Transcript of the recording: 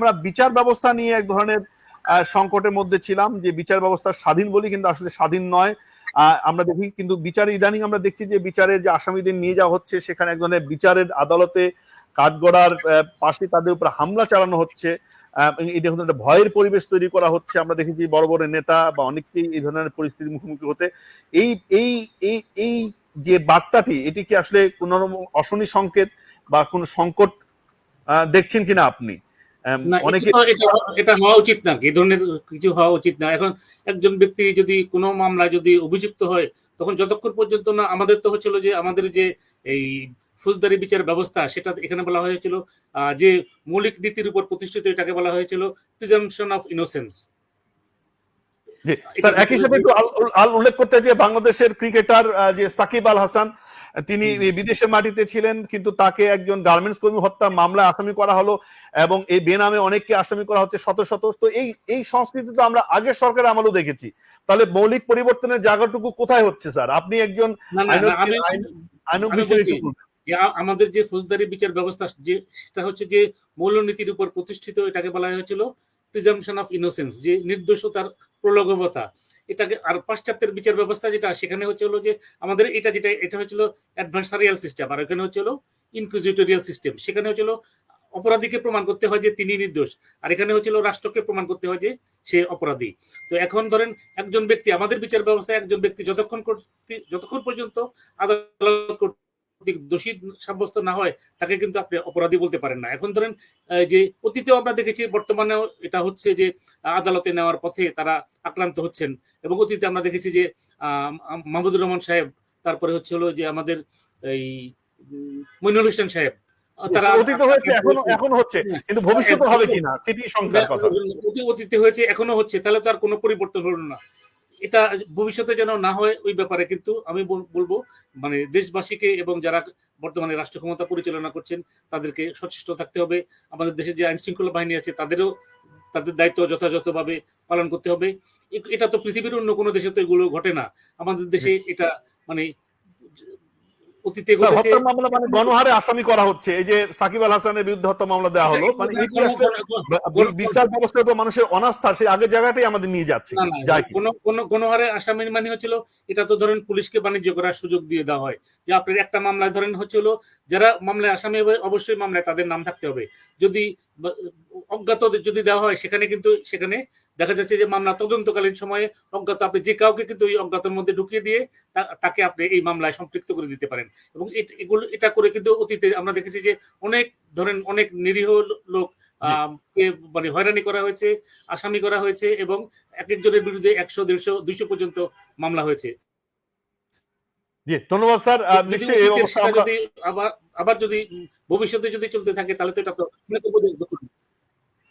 আমরা বিচার ব্যবস্থা নিয়ে এক ধরনের সংকটের মধ্যে ছিলাম, যে বিচার ব্যবস্থা স্বাধীন বলি কিন্তু আসলে স্বাধীন নয়। আমরা দেখি কিন্তু বিচারে ইদানিং আমরা দেখছি যে বিচারের যে আসামিদের নিয়ে যাওয়া হচ্ছে, সেখানে এক ধরনের বিচারের আদালতে কাঠগড়ার পাশে তাদের উপর হামলা চালানো হচ্ছে। এটা হচ্ছে একটা ভয়ের পরিবেশ তৈরি করা হচ্ছে। আমরা দেখেছি বড় বড় নেতা বা অনেককেই এই ধরনের পরিস্থিতির মুখোমুখি হতে এই এই এই এই যে বার্তাটি, এটি কি আসলে কোন অশনি সংকেত বা কোন সংকট দেখছেন কিনা আপনি? অনেকে এটা হওয়া উচিত না এই ধরনের কিছু হওয়া উচিত না। এখন একজন ব্যক্তি যদি কোনো মামলায় যদি অভিযুক্ত হয় তখন যতক্ষণ পর্যন্ত না আমাদের তো হচ্ছিল যে আমাদের যে এই ফৌজদারি বিচার ব্যবস্থা সেটা এখানে বলা হয়েছিল যে মৌলিক নীতির উপর প্রতিষ্ঠিত এটাকে বলা হয়েছিল প্রিজামশন অফ ইনোসেন্স স্যার একই সাথে একটু আল- উল্লেখ করতে যে বাংলাদেশের ক্রিকেটার যে সাকিব আল হাসান তিনি বিদেশের মাটিতে ছিলেন কিন্তু তাকে একজন গার্মেন্টস কর্মী হত্যা মামলায় আসামি করা হলো এবং এই বেনামে অনেককে আসামি করা হচ্ছে শত শত। তো এই এই সংস্কৃতি তো আমরা আগের সরকারের আমলেও দেখেছি। তাহলে মৌলিক পরিবর্তনের জায়গাটুকু কোথায় হচ্ছে স্যার? আপনি একজন আমাদের যে ফৌজদারি বিচার ব্যবস্থা যে সেটা হচ্ছে যে মৌলনীতির উপর প্রতিষ্ঠিত এটাকে বলা হয়েছিল প্রিজামশন অফ ইনোসেন্স যে নির্দোষতার প্রলগবতা এটাকে আর পাশ্চাত্যের বিচার ব্যবস্থা যেটা, সেখানে হচ্ছে হলো যে আমাদের এটা যেটা, এটা হচ্ছিল অ্যাডভার্সারিয়াল সিস্টেম আর এখানে হচ্ছে ইনকুজিটোরিয়াল সিস্টেম সেখানে হচ্ছিল অপরাধীকে প্রমাণ করতে হয় যে তিনি নির্দোষ আর এখানে হচ্ছিল রাষ্ট্রকে প্রমাণ করতে হয় যে সে অপরাধী। তো এখন ধরেন একজন ব্যক্তি, আমাদের বিচার ব্যবস্থায় একজন ব্যক্তি যতক্ষণ যতক্ষণ পর্যন্ত আদালত দোষী সাব্যস্ত না হয় তাকে কিন্তু আপনি অপরাধী বলতে পারেন না। এখন ধরেন যে অতীতেও আমরা দেখেছি বর্তমানেও এটা হচ্ছে যে আদালতে নেওয়ার পথে তারা আক্রান্ত হচ্ছেন। এবং অতীতে আমরা দেখেছি যে আহ, মাহমুদুর রহমান সাহেব তারপরে হচ্ছে হলো যে আমাদের এই মইনুল হোসেন সাহেব তারা অতীত হয়েছে এখনও এখন হচ্ছে। কিন্তু ভবিষ্যতে হবে কিনা সেটি সংখ্যার কথা। অতীতে হয়েছে এখনও হচ্ছে তাহলে তো আর কোনো পরিবর্তন হলো না। এটা ভবিষ্যতে যেন না হয় ওই ব্যাপারে কিন্তু আমি বলব মানে দেশবাসীকে এবং যারা বর্তমানে রাষ্ট্র ক্ষমতা পরিচালনা করছেন তাদেরকে সচেষ্ট থাকতে হবে। আমাদের দেশের যে আইন শৃঙ্খলা বাহিনী আছে তাদেরও তাদের দায়িত্ব যথাযথভাবে পালন করতে হবে। এটা তো পৃথিবীর অন্য কোনো দেশে তো এগুলো ঘটে না। আমাদের দেশে এটা মানে অতীতে হত্যার মামলা মানে গণহারে আসামি করা হচ্ছে। এই যে সাকিব আল হাসানের বিরুদ্ধে হত্যা মামলা দেওয়া হলো মানে বিচার ব্যবস্থার উপর মানুষের অনাস্থা সেই আগের জায়গাটাই আমাদের নিয়ে যাচ্ছে। কোন কোন কোন মানে হচ্ছিল এটা তো ধরেন পুলিশকে বাণিজ্য করার সুযোগ দিয়ে দেওয়া হয়। যে আপনার একটা মামলায় ধরেন হচ্ছিল যারা মামলায় আসামি হবে অবশ্যই মামলায় তাদের নাম থাকতে হবে। যদি বা- অজ্ঞাত যদি দেওয়া হয় সেখানে কিন্তু সেখানে দেখা যাচ্ছে যে মামলা তদন্তকালীন সময়ে অজ্ঞাত আপনি যে কাউকে কিন্তু এই অজ্ঞাতের মধ্যে ঢুকিয়ে দিয়ে তাকে আপনি এই মামলায় সম্পৃক্ত করে দিতে পারেন। এবং এগুলো এটা করে কিন্তু অতীতে আমরা দেখেছি যে অনেক ধরেন অনেক নিরীহ লোক মানে হয়রানি করা হয়েছে আসামি করা হয়েছে এবং এক একজনের বিরুদ্ধে একশো দেড়শো দুইশো পর্যন্ত মামলা হয়েছে। জি ধন্যবাদ স্যার। নিশ্চয়ই আবার আবার যদি ভবিষ্যতে যদি চলতে থাকে তাহলে তো এটা তো মনে